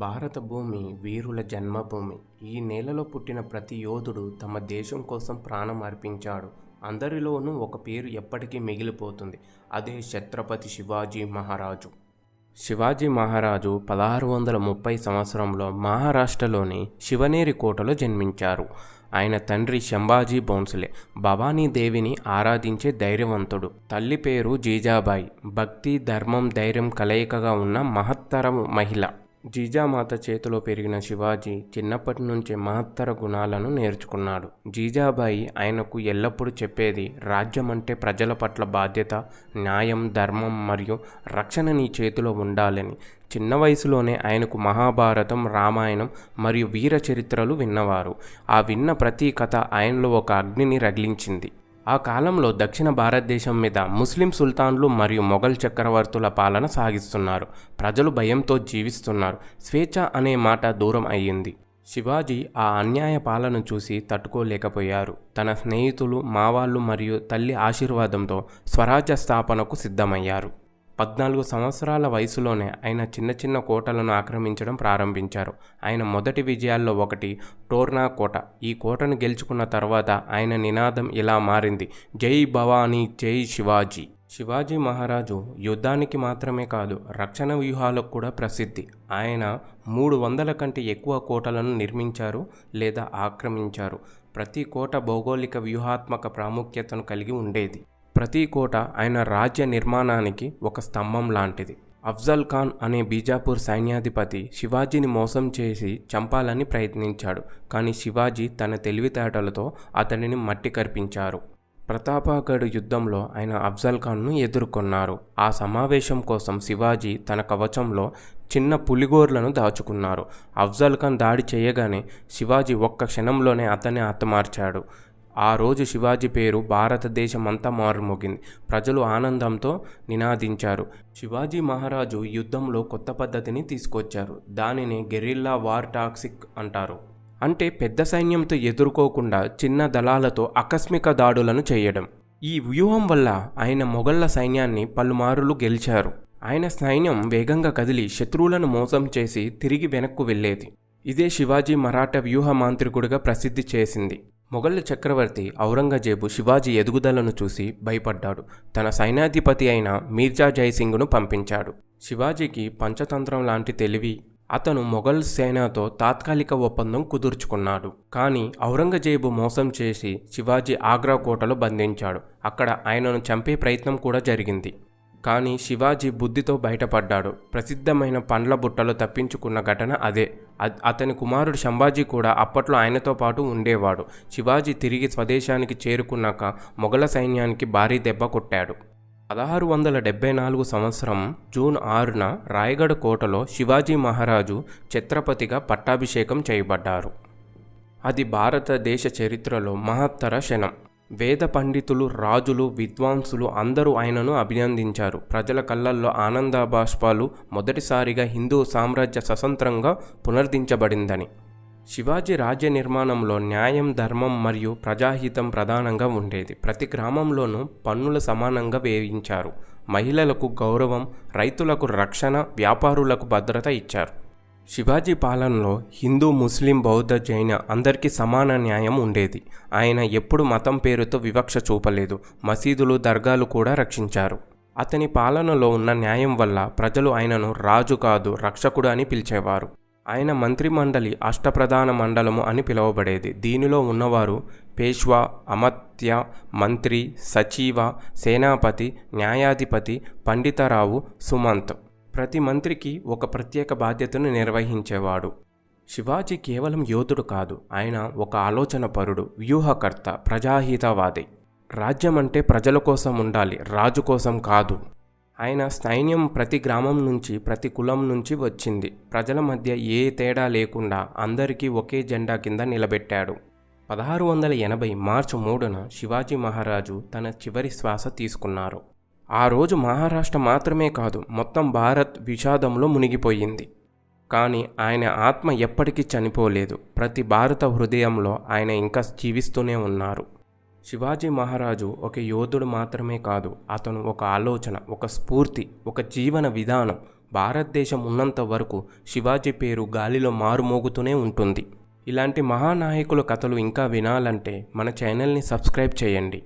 భారత భూమి వీరుల జన్మభూమి. ఈ నేలలో పుట్టిన ప్రతి యోధుడు తమ దేశం కోసం ప్రాణం అర్పించాడు. అందరిలోనూ ఒక పేరు ఎప్పటికీ మిగిలిపోతుంది. అదే ఛత్రపతి శివాజీ మహారాజు. శివాజీ మహారాజు పదహారు వందల ముప్పై సంవత్సరంలో మహారాష్ట్రలోని శివనేరి కోటలో జన్మించారు. ఆయన తండ్రి శంభాజీ బోన్సులే భవానీదేవిని ఆరాధించే ధైర్యవంతుడు. తల్లి పేరు జీజాబాయి. భక్తి ధర్మం ధైర్యం కలయికగా ఉన్న మహత్తర మహిళ. జీజామాత చేతిలో పెరిగిన శివాజీ చిన్నప్పటి నుంచే మహత్తర గుణాలను నేర్చుకున్నాడు. జీజాబాయి ఆయనకు ఎల్లప్పుడూ చెప్పేది రాజ్యం అంటే ప్రజల పట్ల బాధ్యత న్యాయం ధర్మం మరియు రక్షణ నీ చేతిలో ఉండాలని. చిన్న వయసులోనే ఆయనకు మహాభారతం రామాయణం మరియు వీర చరిత్రలు విన్నవారు. ఆ విన్న ప్రతి కథ ఆయనలో ఒక అగ్నిని రగిలించింది. ఆ కాలంలో దక్షిణ భారతదేశం మీద ముస్లిం సుల్తాన్లు మరియు మొఘల్ చక్రవర్తుల పాలన సాగిస్తున్నారు. ప్రజలు భయంతో జీవిస్తున్నారు. స్వేచ్ఛ అనే మాట దూరం అయ్యింది. శివాజీ ఆ అన్యాయ పాలన చూసి తట్టుకోలేకపోయారు. తన స్నేహితులు మావాళ్ళు మరియు తల్లి ఆశీర్వాదంతో స్వరాజ్య స్థాపనకు సిద్ధమయ్యారు. పద్నాలుగు సంవత్సరాల వయసులోనే ఆయన చిన్న చిన్న కోటలను ఆక్రమించడం ప్రారంభించారు. ఆయన మొదటి విజయాల్లో ఒకటి టోర్నా కోట. ఈ కోటను గెలుచుకున్న తర్వాత ఆయన నినాదం ఇలా మారింది. జై భవానీ జై శివాజీ. శివాజీ మహారాజు యుద్ధానికి మాత్రమే కాదు రక్షణ వ్యూహాలకు కూడా ప్రసిద్ధి. ఆయన మూడు వందల కంటే ఎక్కువ కోటలను నిర్మించారు లేదా ఆక్రమించారు. ప్రతి కోట భౌగోళిక వ్యూహాత్మక ప్రాముఖ్యతను కలిగి ఉండేది. ప్రతి కోట ఆయన రాజ్య నిర్మాణానికి ఒక స్తంభం లాంటిది. అఫ్జల్ ఖాన్ అనే బీజాపూర్ సైన్యాధిపతి శివాజీని మోసం చేసి చంపాలని ప్రయత్నించాడు. కానీ శివాజీ తన తెలివితేటలతో అతడిని మట్టి కర్పించారు. ప్రతాపగఢ్ యుద్ధంలో ఆయన అఫ్జల్ ఖాన్ను ఎదుర్కొన్నారు. ఆ సమావేశం కోసం శివాజీ తన కవచంలో చిన్న పులిగోర్లను దాచుకున్నారు. అఫ్జల్ ఖాన్ దాడి చేయగానే శివాజీ ఒక్క క్షణంలోనే అతన్ని హతమార్చాడు ఆ రోజు శివాజీ పేరు భారతదేశమంతా మారుమోగింది. ప్రజలు ఆనందంతో నినాదించారు. శివాజీ మహారాజు యుద్ధంలో కొత్త పద్ధతిని తీసుకొచ్చారు. దానిని గెరిల్లా వార్ టాక్సిక్ అంటారు. అంటే పెద్ద సైన్యంతో ఎదుర్కోకుండా చిన్న దళాలతో ఆకస్మిక దాడులను చేయడం. ఈ వ్యూహం వల్ల ఆయన మొఘళ్ళ సైన్యాన్ని పలుమారులు గెలిచారు. ఆయన సైన్యం వేగంగా కదిలి శత్రువులను మోసం చేసి తిరిగి వెనక్కు వెళ్ళేది. ఇదే శివాజీ మరాఠా వ్యూహ మాంత్రికుడిగా ప్రసిద్ధి చేసింది. మొఘల్ చక్రవర్తి ఔరంగజేబు శివాజీ ఎదుగుదలను చూసి భయపడ్డాడు. తన సైన్యాధిపతి అయిన మీర్జా జైసింగ్ను పంపించాడు. శివాజీకి పంచతంత్రం లాంటి తెలివి అతను మొఘల్ సేనతో తాత్కాలిక ఒప్పందం కుదుర్చుకున్నాడు. కానీ ఔరంగజేబు మోసం చేసి శివాజీ ఆగ్రా కోటలో బంధించాడు. అక్కడ ఆయనను చంపే ప్రయత్నం కూడా జరిగింది. కానీ శివాజీ బుద్ధితో బయటపడ్డాడు. ప్రసిద్ధమైన పండ్ల బుట్టలో తప్పించుకున్న ఘటన అదే. అతని కుమారుడు శంభాజీ కూడా అప్పట్లో ఆయనతో పాటు ఉండేవాడు. శివాజీ తిరిగి స్వదేశానికి చేరుకున్నాక మొఘల సైన్యానికి భారీ దెబ్బ కొట్టాడు. పదహారు వందల డెబ్బై నాలుగు సంవత్సరం జూన్ ఆరున రాయగఢ కోటలో శివాజీ మహారాజు ఛత్రపతిగా పట్టాభిషేకం చేయబడ్డారు. అది భారతదేశ చరిత్రలో మహత్తర క్షణం. వేద పండితులు రాజులు విద్వాంసులు అందరూ ఆయనను అభినందించారు. ప్రజల కళ్ళల్లో ఆనందాబాష్పాలు మొదటిసారిగా హిందూ సామ్రాజ్య స్వతంత్రంగా పునర్దించబడిందని. శివాజీ రాజ్య నిర్మాణంలో న్యాయం ధర్మం మరియు ప్రజాహితం ప్రధానంగా ఉండేది. ప్రతి గ్రామంలోనూ పన్నులు సమానంగా వేయించారు మహిళలకు గౌరవం రైతులకు రక్షణ వ్యాపారులకు భద్రత ఇచ్చారు. శివాజీ పాలనలో హిందూ ముస్లిం బౌద్ధ జైన అందరికీ సమాన న్యాయం ఉండేది. ఆయన ఎప్పుడు మతం పేరుతో వివక్ష చూపలేదు. మసీదులు దర్గాలు కూడా రక్షించారు. అతని పాలనలో ఉన్న న్యాయం వల్ల ప్రజలు ఆయనను రాజు కాదు రక్షకుడు అని పిలిచేవారు. ఆయన మంత్రిమండలి అష్టప్రధాన మండలము అని పిలువబడేది. దీనిలో ఉన్నవారు పేష్వా అమత్య మంత్రి సచివ సేనాపతి న్యాయాధిపతి పండితరావు సుమంత్. ప్రతి మంత్రికి ఒక ప్రత్యేక బాధ్యతను నిర్వహించేవాడు. శివాజీ కేవలం యోధుడు కాదు ఆయన ఒక ఆలోచన పరుడు వ్యూహకర్త ప్రజాహితవాది. రాజ్యం అంటే ప్రజల కోసం ఉండాలి రాజు కోసం కాదు. ఆయన సైన్యం ప్రతి గ్రామం నుంచి ప్రతి కులం నుంచి వచ్చింది. ప్రజల మధ్య ఏ తేడా లేకుండా అందరికీ ఒకే జెండా కింద నిలబెట్టాడు. పదహారు వందల ఎనభై మార్చి మూడున శివాజీ మహారాజు తన చివరి శ్వాస తీసుకున్నారు. ఆ రోజు మహారాష్ట్ర మాత్రమే కాదు మొత్తం భారత్ విషాదంలో మునిగిపోయింది. కానీ ఆయన ఆత్మ ఎప్పటికీ చనిపోలేదు. ప్రతి భారత హృదయంలో ఆయన ఇంకా జీవిస్తూనే ఉన్నారు. శివాజీ మహారాజు ఒక యోధుడు మాత్రమే కాదు అతను ఒక ఆలోచన ఒక స్ఫూర్తి ఒక జీవన విధానం. భారతదేశం ఉన్నంత వరకు శివాజీ పేరు గాలిలో మారుమోగుతూనే ఉంటుంది. ఇలాంటి మహానాయకుల కథలు ఇంకా వినాలంటే మన ఛానల్ని సబ్స్క్రైబ్ చేయండి.